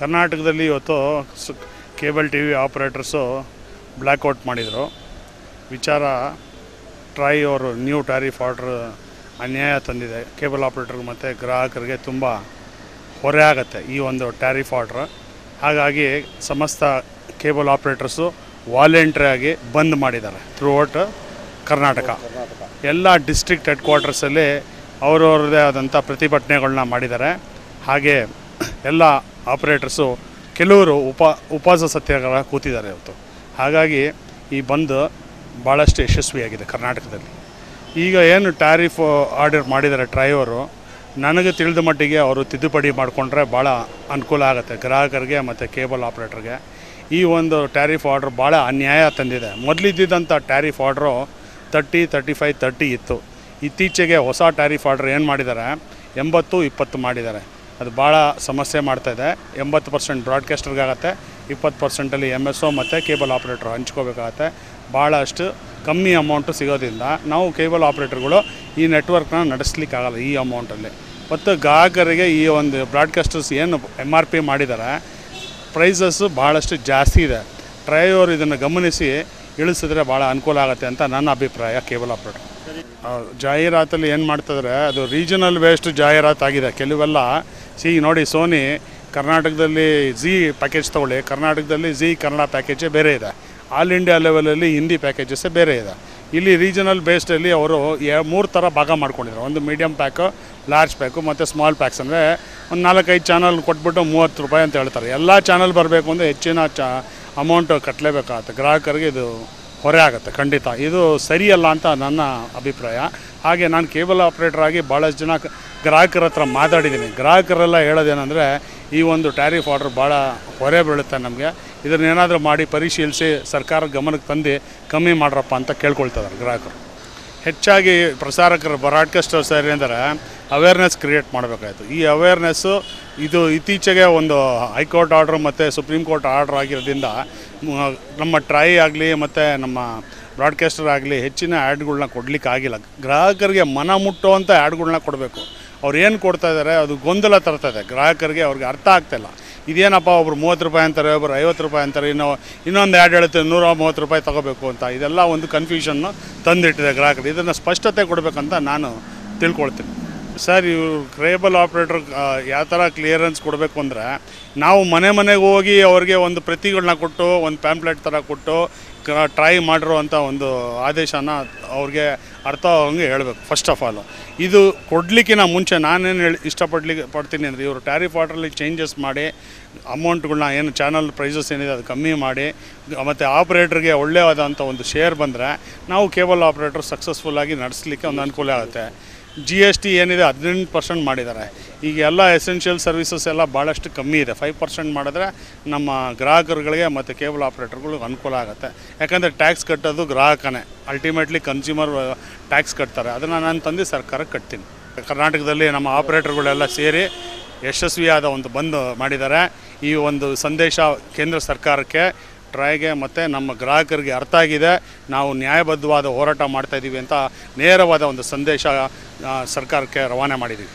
ಕರ್ನಾಟಕದಲ್ಲಿ ಇವತ್ತು cable T V operators blackout ಮಾಡಿದರು. ವಿಚಾರ ಟ್ರೈ ಅವರು ನ್ಯೂ ಟ್ಯಾರಿಫ್ ಆರ್ಡ್ರ್ ಅನ್ಯಾಯ ತಂದಿದೆ. ಕೇಬಲ್ ಆಪ್ರೇಟರ್ಗೆ ಮತ್ತು ಗ್ರಾಹಕರಿಗೆ ತುಂಬ ಹೊರೆ ಆಗುತ್ತೆ ಈ ಒಂದು ಟ್ಯಾರಿಫ್ ಆರ್ಡ್ರ್. ಹಾಗಾಗಿ ಸಮಸ್ತ ಕೇಬಲ್ ಆಪ್ರೇಟರ್ಸು ವಾಲೆಂಟ್ರಿಯಾಗಿ ಬಂದ್ ಮಾಡಿದ್ದಾರೆ ಥ್ರೂ ಔಟ್ ಕರ್ನಾಟಕ. ಎಲ್ಲ ಡಿಸ್ಟ್ರಿಕ್ಟ್ ಹೆಡ್ ಕ್ವಾರ್ಟರ್ಸಲ್ಲಿ ಅವರವರದೇ ಆದಂಥ ಪ್ರತಿಭಟನೆಗಳನ್ನ ಮಾಡಿದ್ದಾರೆ. ಹಾಗೆ ಎಲ್ಲ ಆಪ್ರೇಟರ್ಸು ಕೆಲವರು ಉಪ, ಉಪವಾಸ ಸತ್ಯಾಗ್ರಹ ಕೂತಿದ್ದಾರೆ ಇವತ್ತು ಹಾಗಾಗಿ ಈ ಬಂದ್ ಭಾಳಷ್ಟು ಯಶಸ್ವಿಯಾಗಿದೆ ಕರ್ನಾಟಕದಲ್ಲಿ. ಈಗ ಏನು ಟ್ಯಾರಿಫ್ ಆರ್ಡರ್ ಮಾಡಿದ್ದಾರೆ ಡ್ರೈವರು, ನನಗೆ ತಿಳಿದ ಮಟ್ಟಿಗೆ ಅವರು ತಿದ್ದುಪಡಿ ಮಾಡಿಕೊಂಡ್ರೆ ಭಾಳ ಅನುಕೂಲ ಆಗುತ್ತೆ ಗ್ರಾಹಕರಿಗೆ ಮತ್ತು ಕೇಬಲ್ ಆಪ್ರೇಟರ್ಗೆ. ಈ ಒಂದು ಟ್ಯಾರಿಫ್ ಆರ್ಡ್ರ್ ಭಾಳ ಅನ್ಯಾಯ ತಂದಿದೆ. ಮೊದಲಿದ್ದಂಥ tariff order thirty thirty five, thirty ಇತ್ತು. ಇತ್ತೀಚೆಗೆ ಹೊಸ ಟ್ಯಾರಿಫ್ ಆರ್ಡ್ರ್ ಏನು ಮಾಡಿದ್ದಾರೆ? ಎಂಬತ್ತು, ಇಪ್ಪತ್ತು ಮಾಡಿದ್ದಾರೆ. ಅದು ಭಾಳ ಸಮಸ್ಯೆ ಮಾಡ್ತಾಯಿದೆ ಎಂಬತ್ತು ಪರ್ಸೆಂಟ್ ಬ್ರಾಡ್ಕಾಸ್ಟರ್ಗಾಗತ್ತೆ ಇಪ್ಪತ್ತು ಪರ್ಸೆಂಟಲ್ಲಿ ಎಂ ಎಸ್ ಒ ಮತ್ತು ಕೇಬಲ್ ಆಪ್ರೇಟ್ರ್ ಹಂಚ್ಕೋಬೇಕಾಗತ್ತೆ. ಭಾಳಷ್ಟು ಕಮ್ಮಿ ಅಮೌಂಟು ಸಿಗೋದ್ರಿಂದ ನಾವು ಕೇಬಲ್ ಆಪ್ರೇಟರ್ಗಳು ಈ ನೆಟ್ವರ್ಕ್ನ ನಡೆಸ್ಲಿಕ್ಕಾಗಲ್ಲ ಈ ಅಮೌಂಟಲ್ಲಿ ಮತ್ತು ಗ್ರಾಹಕರಿಗೆ ಈ ಒಂದು ಬ್ರಾಡ್ಕಾಸ್ಟರ್ಸ್ ಏನು ಎಂ ಆರ್ ಪಿ ಮಾಡಿದ್ದಾರೆ ಪ್ರೈಸಸ್ಸು ಭಾಳಷ್ಟು ಜಾಸ್ತಿ ಇದೆ. ಡ್ರೈವರ್ ಇದನ್ನು ಗಮನಿಸಿ ಇಳಿಸಿದ್ರೆ ಭಾಳ ಅನುಕೂಲ ಆಗುತ್ತೆ ಅಂತ ನನ್ನ ಅಭಿಪ್ರಾಯ ಕೇಬಲ್ ಆಪ್ರೇಟರ್ ಜಾಹೀರಾತಲ್ಲಿ ಏನು ಮಾಡ್ತಿದ್ರೆ, ಅದು ರೀಜನಲ್ ಬೇಸ್ಡ್ ಜಾಹೀರಾತಾಗಿದೆ. ಕೆಲವೆಲ್ಲ ಸಿ, ನೋಡಿ, ಸೋನಿ ಕರ್ನಾಟಕದಲ್ಲಿ ಝೀ ಪ್ಯಾಕೇಜ್ ತೊಗೊಳ್ಳಿ. ಕರ್ನಾಟಕದಲ್ಲಿ ಝೀ ಕನ್ನಡ ಪ್ಯಾಕೇಜೇ ಬೇರೆ ಇದೆ. ಆಲ್ ಇಂಡಿಯಾ ಲೆವೆಲಲ್ಲಿ ಹಿಂದಿ ಪ್ಯಾಕೇಜಸ್ಸೇ ಬೇರೆ ಇದೆ. ಇಲ್ಲಿ ರೀಜನಲ್ ಬೇಸ್ಡಲ್ಲಿ ಅವರು ಮೂರು ಥರ ಭಾಗ ಮಾಡ್ಕೊಂಡಿದ್ದಾರೆ. ಒಂದು ಮೀಡಿಯಮ್ ಪ್ಯಾಕು ಲಾರ್ಜ್ ಪ್ಯಾಕು ಮತ್ತು ಸ್ಮಾಲ್ ಪ್ಯಾಕ್ಸ್ ಅಂದರೆ ಒಂದು ನಾಲ್ಕೈದು ಚಾನಲ್ ಕೊಟ್ಬಿಟ್ಟು ಮೂವತ್ತು ರೂಪಾಯಿ ಅಂತ ಹೇಳ್ತಾರೆ. ಎಲ್ಲ ಚಾನಲ್ ಬರಬೇಕು ಅಂದರೆ ಹೆಚ್ಚಿನ ಚಾ ಅಮೌಂಟ್ ಕಟ್ಟಲೇಬೇಕಾಗತ್ತೆ ಗ್ರಾಹಕರಿಗೆ ಇದು ಹೊರೆ ಆಗುತ್ತೆ, ಖಂಡಿತ. ಇದು ಸರಿಯಲ್ಲ ಅಂತ ನನ್ನ ಅಭಿಪ್ರಾಯ. ಹಾಗೆ ನಾನು ಕೇಬಲ್ ಆಪ್ರೇಟರ್ ಆಗಿ ಭಾಳಷ್ಟು ಜನ ಗ್ರಾಹಕರ ಹತ್ರ ಮಾತಾಡಿದ್ದೀನಿ. ಗ್ರಾಹಕರೆಲ್ಲ ಹೇಳೋದೇನೆಂದರೆ, ಈ ಒಂದು ಟ್ಯಾರಿಫ್ ಆರ್ಡರ್ ಭಾಳ ಹೊರೆ ಬೀಳುತ್ತೆ ನಮಗೆ. ಇದನ್ನೇನಾದರೂ ಮಾಡಿ ಪರಿಶೀಲಿಸಿ, ಸರ್ಕಾರ ಗಮನಕ್ಕೆ ತಂದು ಕಮ್ಮಿ ಮಾಡ್ರಪ್ಪ ಅಂತ ಕೇಳ್ಕೊಳ್ತಾರೆ ಗ್ರಾಹಕರು. ಹೆಚ್ಚಾಗಿ ಪ್ರಸಾರಕರು ಸರಿ ಅಂದರೆ ಅವೇರ್ನೆಸ್ ಕ್ರಿಯೇಟ್ ಮಾಡಬೇಕಾಯಿತು. ಈ ಅವೇರ್ನೆಸ್ಸು ಇದು ಇತ್ತೀಚೆಗೆ ಒಂದು ಹೈಕೋರ್ಟ್ ಆರ್ಡ್ರ್ ಮತ್ತು ಸುಪ್ರೀಂ ಕೋರ್ಟ್ ಆರ್ಡ್ರ್ ಆಗಿರೋದ್ರಿಂದ ನಮ್ಮ ಟ್ರೈ ಆಗಲಿ ಮತ್ತು ನಮ್ಮ ಬ್ರಾಡ್ಕಾಸ್ಟರ್ ಆಗಲಿ ಹೆಚ್ಚಿನ ಆ್ಯಡ್ಗಳನ್ನ ಕೊಡಲಿಕ್ಕೆ ಆಗಿಲ್ಲ ಗ್ರಾಹಕರಿಗೆ ಮನ ಮುಟ್ಟುವಂಥ ಆ್ಯಡ್ಗಳನ್ನ ಕೊಡಬೇಕು. ಅವ್ರು ಏನು ಕೊಡ್ತಾ ಇದ್ದಾರೆ ಅದು ಗೊಂದಲ ತರ್ತದೆ ಗ್ರಾಹಕರಿಗೆ ಅವ್ರಿಗೆ ಅರ್ಥ ಆಗ್ತಾಯಿಲ್ಲ ಇದೇನಪ್ಪ ಒಬ್ರು ಮೂವತ್ತು ರೂಪಾಯಿ ಅಂತಾರೆ, ಒಬ್ರು ಐವತ್ತು ರೂಪಾಯಿ ಅಂತಾರೆ, ಇನ್ನೂ ಇನ್ನೊಂದು ಆ್ಯಡ್ ಹೇಳುತ್ತೆ ನೂರ ಮೂವತ್ತು ರೂಪಾಯಿ ತೊಗೋಬೇಕು ಅಂತ. ಇದೆಲ್ಲ ಒಂದು ಕನ್ಫ್ಯೂಷನ್ನು ತಂದಿಟ್ಟಿದೆ ಗ್ರಾಹಕರು. ಇದನ್ನು ಸ್ಪಷ್ಟತೆ ಕೊಡಬೇಕಂತ ನಾನು ತಿಳ್ಕೊಳ್ತೀನಿ. ಸರ್, ಇವರು ಕ್ರೇಬಲ್ ಆಪ್ರೇಟರ್ ಯಾವ ಥರ ಕ್ಲಿಯರೆನ್ಸ್ ಕೊಡಬೇಕು ಅಂದರೆ ನಾವು ಮನೆ ಮನೆಗೆ ಹೋಗಿ ಅವ್ರಿಗೆ ಒಂದು ಪ್ರತಿಗಳನ್ನ ಕೊಟ್ಟು, ಒಂದು ಪ್ಯಾಂಪ್ಲೆಟ್ ಥರ ಕೊಟ್ಟು ಟ್ರೈ ಮಾಡಿರೋ ಅಂಥ ಒಂದು ಆದೇಶನ ಅವ್ರಿಗೆ ಅರ್ಥ ಆಗಂಗೆ ಹೇಳಬೇಕು ಫಸ್ಟ್ ಆಫ್ ಆಲ್ ಇದು ಕೊಡಲಿಕ್ಕಿಂತ ಮುಂಚೆ ನಾನೇನು ಹೇಳಿ ಇಷ್ಟಪಡ್ಲಿಕ್ಕೆ ಪಡ್ತೀನಿ ಅಂದರೆ ಇವರು ಟ್ಯಾರಿಫ್ ಆರ್ಡ್ರಲ್ಲಿ ಚೇಂಜಸ್ ಮಾಡಿ ಅಮೌಂಟ್ಗಳನ್ನ ಏನು ಚಾನಲ್ ಪ್ರೈಸಸ್ ಏನಿದೆ ಅದು ಕಮ್ಮಿ ಮಾಡಿ, ಮತ್ತು ಆಪ್ರೇಟ್ರಿಗೆ ಒಳ್ಳೆಯವಾದಂಥ ಒಂದು ಶೇರ್ ಬಂದರೆ ನಾವು ಕೇಬಲ್ ಆಪ್ರೇಟರ್ ಸಕ್ಸಸ್ಫುಲ್ಲಾಗಿ ನಡೆಸಲಿಕ್ಕೆ ಒಂದು ಅನುಕೂಲ ಆಗುತ್ತೆ. ಜಿ ಎಸ್ ಟಿ ಏನಿದೆ ಹದಿನೆಂಟು ಪರ್ಸೆಂಟ್ ಮಾಡಿದ್ದಾರೆ. ಈಗ ಎಲ್ಲ ಎಸೆನ್ಷಿಯಲ್ ಸರ್ವಿಸಸ್ ಎಲ್ಲ ಭಾಳಷ್ಟು ಕಮ್ಮಿ ಇದೆ. ಫೈವ್ ಪರ್ಸೆಂಟ್ ಮಾಡಿದ್ರೆ ನಮ್ಮ ಗ್ರಾಹಕರುಗಳಿಗೆ ಮತ್ತು ಕೇಬಲ್ ಆಪ್ರೇಟರ್ಗಳಿಗೆ ಅನುಕೂಲ ಆಗುತ್ತೆ. ಯಾಕಂದರೆ ಟ್ಯಾಕ್ಸ್ ಕಟ್ಟೋದು ಗ್ರಾಹಕನೇ. ಅಲ್ಟಿಮೇಟ್ಲಿ ಕನ್ಸ್ಯೂಮರ್ ಟ್ಯಾಕ್ಸ್ ಕಟ್ತಾರೆ. ಅದನ್ನು ನಾನು ತಂದು ಸರ್ಕಾರಕ್ಕೆ ಕಟ್ತೀನಿ. ಕರ್ನಾಟಕದಲ್ಲಿ ನಮ್ಮ ಆಪ್ರೇಟರ್ಗಳೆಲ್ಲ ಸೇರಿ ಯಶಸ್ವಿಯಾದ ಒಂದು ಬಂದ್ ಮಾಡಿದ್ದಾರೆ. ಈ ಒಂದು ಸಂದೇಶ ಕೇಂದ್ರ ಸರ್ಕಾರಕ್ಕೆ ಟ್ರೈಗೆ ಮತ್ತು ನಮ್ಮ ಗ್ರಾಹಕರಿಗೆ ಅರ್ಥ ಆಗಿದೆ. ನಾವು ನ್ಯಾಯಬದ್ಧವಾದ ಹೋರಾಟ ಮಾಡ್ತಾಯಿದ್ದೀವಿ ಅಂತ ನೇರವಾದ ಒಂದು ಸಂದೇಶ ಸರ್ಕಾರಕ್ಕೆ ರವಾನೆ ಮಾಡಿದ್ದೀವಿ